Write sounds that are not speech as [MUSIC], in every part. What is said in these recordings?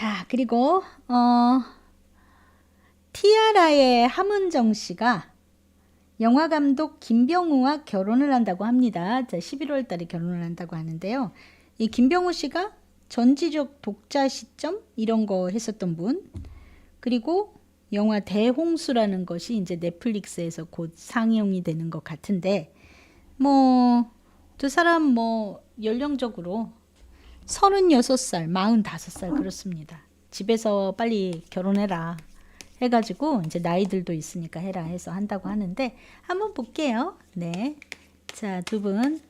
자, 그리고 어 티아라의 함은정 씨가 영화 감독 김병우와 결혼을 한다고 합니다. 자, 11월 달에 결혼을 한다고 하는데요. 이 김병우 씨가 전지적 독자 시점 이런 거 했었던 분. 그리고 영화 대홍수라는 것이 이제 넷플릭스에서 곧 상영이 되는 것 같은데 뭐 두 사람 뭐 연령적으로 36살, 45살 그렇습니다. 집에서 빨리 결혼해라 해가지고 이제 나이들도 있으니까 해라 해서 한다고 하는데 한번 볼게요. 네. 자, 두 분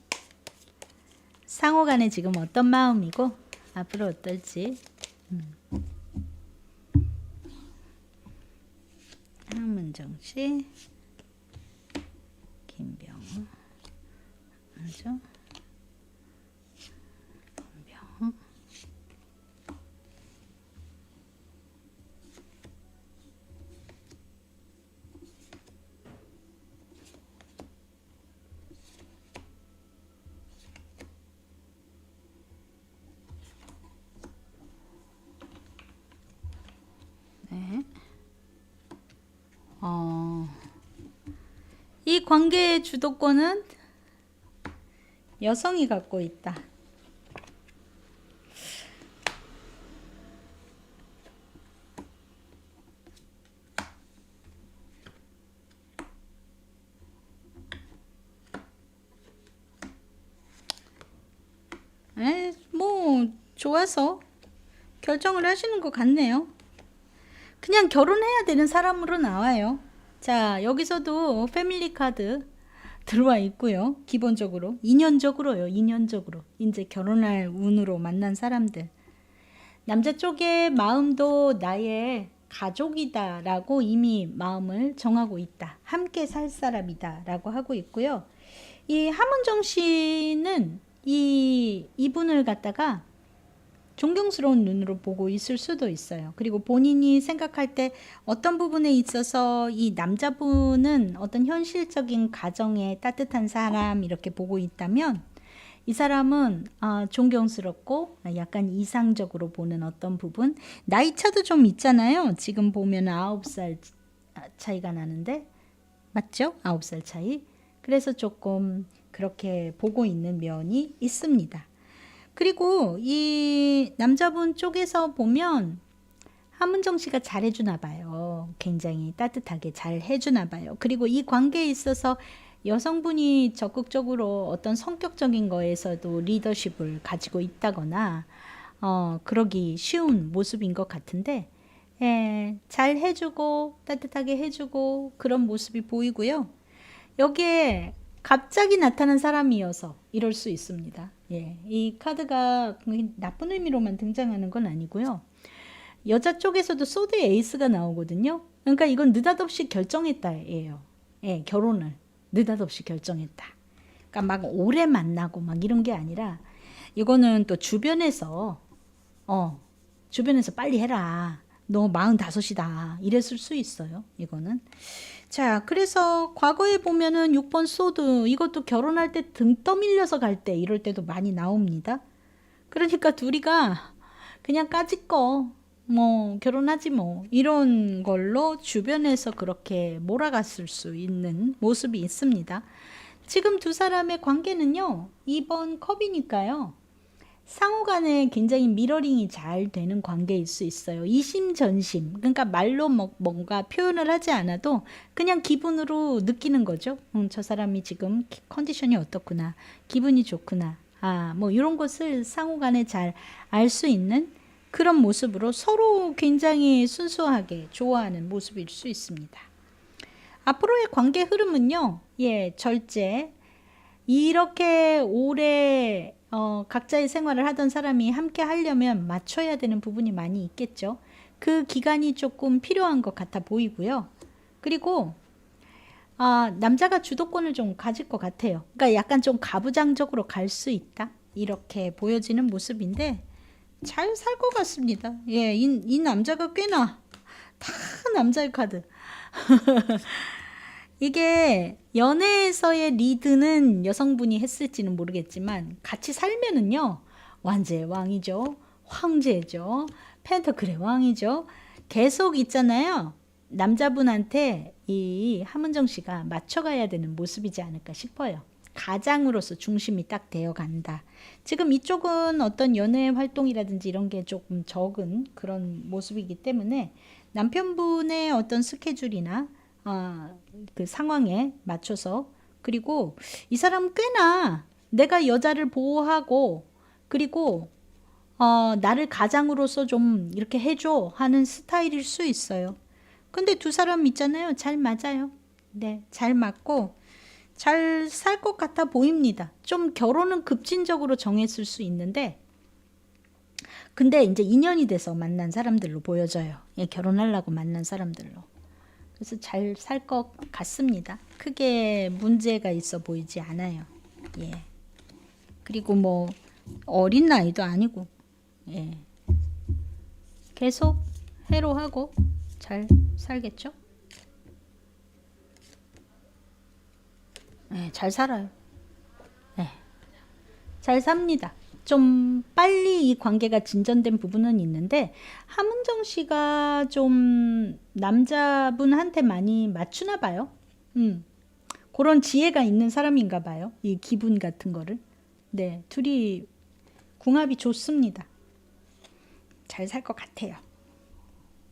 상호 간에 지금 어떤 마음이고 앞으로 어떨지. 음. 한문정 씨, 김병우, 맞죠? 김병우. 네. 어, 이 관계의 주도권은 여성이 갖고 있다. 에, 뭐 좋아서 결정을 하시는 것 같네요. 그냥 결혼해야 되는 사람으로 나와요. 자, 여기서도 패밀리 카드 들어와 있고요. 기본적으로. 인연적으로요. 인연적으로. 이제 결혼할 운으로 만난 사람들. 남자 쪽의 마음도 나의 가족이다라고 이미 마음을 정하고 있다. 함께 살 사람이다라고 하고 있고요. 이 함은정 씨는 이 이분을 갖다가 존경스러운 눈으로 보고 있을 수도 있어요. 그리고 본인이 생각할 때 어떤 부분에 있어서 이 남자분은 어떤 현실적인 가정에 따뜻한 사람 이렇게 보고 있다면 이 사람은 아, 존경스럽고 약간 이상적으로 보는 어떤 부분 나이 차도 좀 있잖아요. 지금 보면 아홉 살 차이가 나는데 맞죠? 아홉 살 차이. 그래서 조금 그렇게 보고 있는 면이 있습니다. 그리고 이 남자분 쪽에서 보면 함은정 씨가 잘해주나 봐요. 굉장히 따뜻하게 잘 해주나 봐요. 그리고 이 관계에 있어서 여성분이 적극적으로 어떤 성격적인 거에서도 리더십을 가지고 있다거나 어, 그러기 쉬운 모습인 것 같은데 예, 잘 해주고 따뜻하게 해주고 그런 모습이 보이고요. 여기에 갑자기 나타난 사람이어서 이럴 수 있습니다. 예, 이 카드가 나쁜 의미로만 등장하는 건 아니고요. 여자 쪽에서도 소드의 에이스가 나오거든요. 그러니까 이건 느닷없이 결정했다예요. 예, 결혼을 느닷없이 결정했다. 그러니까 막 오래 만나고 막 이런 게 아니라 이거는 또 주변에서 어 주변에서 빨리 해라. 너 45이다. 이랬을 수 있어요. 이거는. 자, 그래서 과거에 보면은 6번 소드 이것도 결혼할 때 등 떠밀려서 갈 때 이럴 때도 많이 나옵니다. 그러니까 둘이가 그냥 까짓 거 뭐 결혼하지 뭐 이런 걸로 주변에서 그렇게 몰아갔을 수 있는 모습이 있습니다. 지금 두 사람의 관계는요. 2번 컵이니까요. 상호 간에 굉장히 미러링이 잘 되는 관계일 수 있어요. 이심전심. 그러니까 말로 뭐, 뭔가 표현을 하지 않아도 그냥 기분으로 느끼는 거죠. 음, 저 사람이 지금 컨디션이 어떻구나. 기분이 좋구나. 아, 뭐 이런 것을 상호 간에 잘 알 수 있는 그런 모습으로 서로 굉장히 순수하게 좋아하는 모습일 수 있습니다. 앞으로의 관계 흐름은요. 예, 절제. 이렇게 오래 어, 각자의 생활을 하던 사람이 함께 하려면 맞춰야 되는 부분이 많이 있겠죠. 그 기간이 조금 필요한 것 같아 보이고요. 그리고 아, 남자가 주도권을 좀 가질 것 같아요. 그러니까 약간 좀 가부장적으로 갈 수 있다. 이렇게 보여지는 모습인데 잘 살 것 같습니다. 예, 이, 이 남자가 꽤나 다 남자의 카드. [LAUGHS] 이게 연애에서의 리드는 여성분이 했을지는 모르겠지만 같이 살면은요 완제의 왕이죠 황제죠 펜터클의 왕이죠. 계속 있잖아요. 남자분한테 이 함은정 씨가 맞춰가야 되는 모습이지 않을까 싶어요. 가장으로서 중심이 딱 되어 간다. 지금 이쪽은 어떤 연애 활동이라든지 이런 게 조금 적은 그런 모습이기 때문에 남편분의 어떤 스케줄이나 어, 그 상황에 맞춰서 그리고 이 사람 꽤나 내가 여자를 보호하고 그리고 어, 나를 가장으로서 좀 이렇게 해줘 하는 스타일일 수 있어요. 근데 두 사람 있잖아요. 잘 맞아요. 네, 잘 맞고 잘 살 것 같아 보입니다. 좀 결혼은 급진적으로 정했을 수 있는데 근데 이제 인연이 돼서 만난 사람들로 보여져요. 예, 결혼하려고 만난 사람들로. 그래서 잘 살 것 같습니다. 크게 문제가 있어 보이지 않아요. 예. 그리고 뭐 어린 나이도 아니고 예. 계속 해로하고 잘 살겠죠? 네, 잘 살아요. 네. 잘 삽니다. 좀 빨리 이 관계가 진전된 부분은 있는데 함은정 씨가 좀 남자분한테 많이 맞추나 봐요. 음. 그런 지혜가 있는 사람인가 봐요. 이 기분 같은 거를. 네, 둘이 궁합이 좋습니다. 잘 살 것 같아요.